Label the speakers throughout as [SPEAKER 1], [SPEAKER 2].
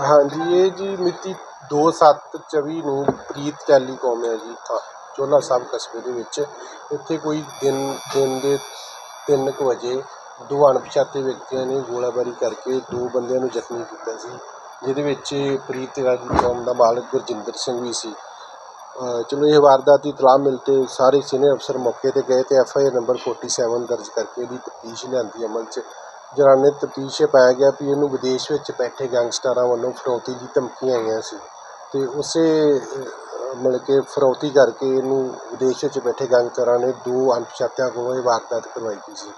[SPEAKER 1] ਹਾਂਜੀ, ਇਹ ਜੀ ਮਿਤੀ 2/7/24 ਨੂੰ ਪ੍ਰੀਤ ਟੈਲੀਕਾਮ ਹੈ ਜੀ ਥਾ ਚੋਲਾ ਸਾਹਿਬ ਕਸਬੇ ਦੇ ਵਿੱਚ। ਇੱਥੇ ਕੋਈ ਦਿਨ ਦਿਨ ਦੇ ਤਿੰਨ ਕੁ ਵਜੇ ਦੋ ਅਣਪਛਾਤੇ ਵਿਅਕਤੀਆਂ ਨੇ ਗੋਲਾਬਾਰੀ ਕਰਕੇ ਦੋ ਬੰਦਿਆਂ ਨੂੰ ਜ਼ਖਮੀ ਕੀਤਾ ਸੀ, ਜਿਹਦੇ ਵਿੱਚ ਪ੍ਰੀਤ ਟੈਲੀਕਾਮ ਦਾ ਮਾਲਕ ਗੁਰਜਿੰਦਰ ਸਿੰਘ ਵੀ ਸੀ। ਚਲੋ, ਇਹ ਵਾਰਦਾਤ ਦੀ ਇਤਲਾਹ ਮਿਲ ਤੇ ਸਾਰੇ ਸੀਨੀਅਰ ਅਫਸਰ ਮੌਕੇ ਤੇ ਗਏ ਤੇ ਐਫ ਆਈ ਆਰ ਨੰਬਰ 47 ਦਰਜ ਕਰਕੇ ਇਹਦੀ ਤਫਤੀਸ਼ ਲਿਆਂਦੀ ਅਮਲ 'ਚ। ਦੌਰਾਨੇ ਤਫਤੀਸ਼ ਪਾਇਆ ਗਿਆ ਵੀ ਇਹਨੂੰ ਵਿਦੇਸ਼ ਵਿੱਚ ਬੈਠੇ ਗੈਂਗਸਟਰਾਂ ਵੱਲੋਂ ਫਰੌਤੀ ਦੀ ਧਮਕੀਆਂ ਆਈਆਂ ਸੀ। ਅਤੇ ਉਸੇ ਮਤਲਬ ਕਿ ਫਰੌਤੀ ਕਰਕੇ ਇਹਨੂੰ ਵਿਦੇਸ਼ ਵਿੱਚ ਬੈਠੇ ਗੈਂਗਸਟਰਾਂ ਨੇ ਦੋ ਅਣਪਛਾਤਿਆਂ ਕੋਲੋਂ ਇਹ ਵਾਰਦਾਤ ਕਰਵਾਈ ਗਈ ਸੀ।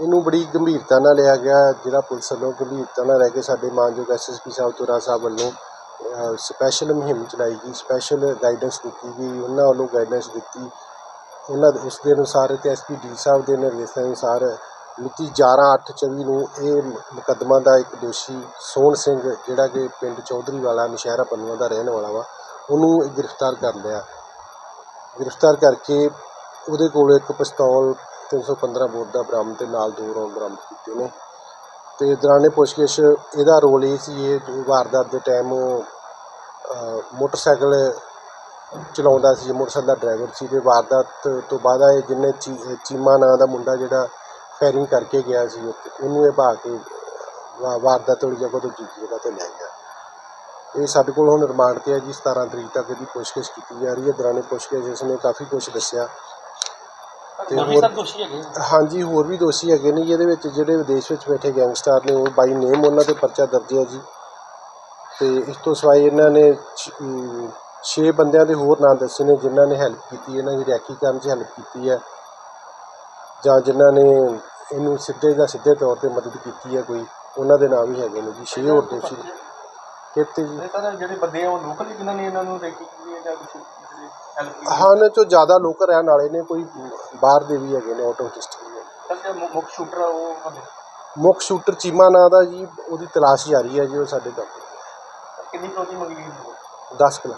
[SPEAKER 1] ਇਹਨੂੰ ਬੜੀ ਗੰਭੀਰਤਾ ਨਾਲ ਲਿਆ ਗਿਆ, ਜਿਹੜਾ ਪੁਲਿਸ ਵੱਲੋਂ ਗੰਭੀਰਤਾ ਨਾਲ ਲੈ ਕੇ ਸਾਡੇ ਮਾਨਯੋਗ ਐਸਐਸਪੀ ਸਾਹਿਬ ਤੁਰਾ ਸਾਹਿਬ ਵੱਲੋਂ ਸਪੈਸ਼ਲ ਮੁਹਿੰਮ ਚਲਾਈ ਗਈ ਸਪੈਸ਼ਲ ਗਾਈਡੈਂਸ ਦਿੱਤੀ ਗਈ, ਉਹਨਾਂ ਵੱਲੋਂ ਗਾਈਡੈਂਸ ਦਿੱਤੀ। ਉਹਨਾਂ ਦੇ ਉਸ ਦੇ ਅਨੁਸਾਰ ਤੇ ਐਸਪੀ ਡੀ ਸਾਹਿਬ ਦੇ ਨਿਰਦੇਸ਼ਾਂ ਅਨੁਸਾਰ ਮਿਤੀ 11/8/24 ਨੂੰ ਇਹ ਮੁਕੱਦਮਾ ਦਾ ਇੱਕ ਦੋਸ਼ੀ ਸੋਹਣ ਸਿੰਘ, ਜਿਹੜਾ ਕਿ ਪਿੰਡ ਚੌਧਰੀ ਵਾਲਾ ਨਸ਼ਹਿਰਾ ਪੰਨੂਆਂ ਦਾ ਰਹਿਣ ਵਾਲਾ ਵਾ, ਉਹਨੂੰ ਗ੍ਰਿਫਤਾਰ ਕਰ ਲਿਆ। ਗ੍ਰਿਫਤਾਰ ਕਰਕੇ ਉਹਦੇ ਕੋਲ ਇੱਕ ਪਿਸਤੌਲ 315 ਬੋਰ ਦਾ ਬਰਾਮਦ ਤੇ ਨਾਲ ਦੋ ਰੌਂਦ ਬਰਾਮਦ ਕੀਤੇ ਨੇ ਤੇ ਦੌਰਾਨੇ ਪੁੱਛਗਿੱਛ, ਇਹਦਾ ਰੋਲ ਇਹ ਸੀ, ਇਹ ਵਾਰਦਾਤ ਦੇ ਟਾਈਮ ਮੋਟਰਸਾਈਕਲ ਚਲਾਉਂਦਾ ਸੀ, ਮੋਟਰਸਾਈਕਲ ਦਾ ਡਰਾਈਵਰ ਸੀ ਤੇ ਵਾਰਦਾਤ ਤੋਂ ਬਾਅਦ ਇਹ ਜਿਹਨੇ ਚੀ- ਚੀਮਾ ਨਾਂ ਦਾ ਮੁੰਡਾ ਜਿਹੜਾ ਫਾਇਰਿੰਗ ਕਰਕੇ ਗਿਆ ਸੀ। ਉੱਥੇ, ਉਹਨੂੰ ਇਹ ਭਾ ਕੇ ਵਾ- ਵਾਰਦਾਤ ਵਾਲੀ ਜਗ੍ਹਾ ਤੋਂ ਦੂਜੀ ਜਗ੍ਹਾ ਤੇ ਲੈ ਗਿਆ। ਇਹ ਸਾਡੇ ਕੋਲ ਹੁਣ ਰਿਮਾਂਡ ਤੇ ਹੈ ਜੀ 17 ਤਰੀਕ ਤੱਕ ਇਹਦੀ ਪੁੱਛਗਿੱਛ ਕੀਤੀ ਜਾ ਰਹੀ ਹੈ। ਦੌਰਾਨੇ ਪੁੱਛਗਿੱਛ ਇਸਨੇ ਕਾਫੀ ਕੁਝ ਦੱਸਿਆ। ਤੇ
[SPEAKER 2] ਹੋਰ ਵੀ
[SPEAKER 1] ਹੋਰ
[SPEAKER 2] ਸਭ ਦੋਸ਼ੀ ਹੈਗੇ ਆ।
[SPEAKER 1] ਹਾਂਜੀ ਹੋਰ ਵੀ ਦੋਸ਼ੀ ਹੈਗੇ ਨੇ ਜਿਹਦੇ ਵਿੱਚ ਜਿਹੜੇ ਵਿਦੇਸ਼ ਵਿੱਚ ਬੈਠੇ ਗੈਂਗਸਟਰ ਨੇ ਉਹ ਬਾਈ ਨੇਮ ਉਹਨਾਂ ਤੇ ਪਰਚਾ ਦਰਜ ਹੈ ਜੀ। ਤੇ ਇਸ ਤੋਂ ਸਿਵਾਏ ਇਹਨਾਂ ਨੇ 6 ਬੰਦਿਆਂ ਦੇ ਹੋਰ ਨਾਂ ਦੱਸੇ ਨੇ ਜਿਨ੍ਹਾਂ ਨੇ ਹੈਲਪ ਕੀਤੀ ਇਹਨਾਂ ਦੀ ਰੈਕੀ ਕਰਨ 'ਚ ਹੈਲਪ ਕੀਤੀ ਹੈ। ਜਾਂ ਜਿਨ੍ਹਾਂ ਨੇ ਇਹਨੂੰ ਸਿੱਧੇ ਜਾਂ ਸਿੱਧੇ ਤੌਰ ਤੇ ਮਦਦ ਕੀਤੀ ਹੈ ਕੋਈ? ਉਹਨਾਂ ਦੇ ਨਾਮ ਵੀ ਹੈਗੇ ਨੇ ਜੀ 6 ਹੋਰ ਦੋਸ਼ੀ। ਨੇ ਕਿਤੇ ਜੀ
[SPEAKER 2] ਸਰ ਜਿਹੜੇ ਬੰਦੇ ਆ ਉਹ ਲੋਕਲ ਹੀ ਜਿਨ੍ਹਾਂ ਨੇ ਇਹਨਾਂ ਨੂੰ ਰੇਕੀ ਕੀਤੀ ਹੈ ਜਾਂ ਕੁਝ ਕੀਤੀ
[SPEAKER 1] ਹਨ ਚੋਂ ਜ਼ਿਆਦਾ ਲੋਕ ਰਹਿਣ ਵਾਲੇ ਨੇ ਕੋਈ ਬਾਹਰ ਦੇ ਵੀ ਹੈਗੇ ਨੇ ਆਊਟ ਆਫ ਡਿਸਟ੍ਰਿਕਟ
[SPEAKER 2] ਮੁ- ਮੁੱਖ ਸ਼ੂਟਰ ਉਹ
[SPEAKER 1] ਮੁੱਖ ਸ਼ੂਟਰ ਚੀਮਾ ਨਾਂ ਦਾ ਜੀ ਉਹਦੀ ਤਲਾਸ਼ ਜਾਰੀ ਹੈ ਜੀ ਉਹ ਸਾਡੇ ਤੱਕ।
[SPEAKER 2] ਕਿੰਨੀ ਫਰੋਤੀ ਮੰਗੀ ਗਈ
[SPEAKER 1] 10 ਕਿਲੋ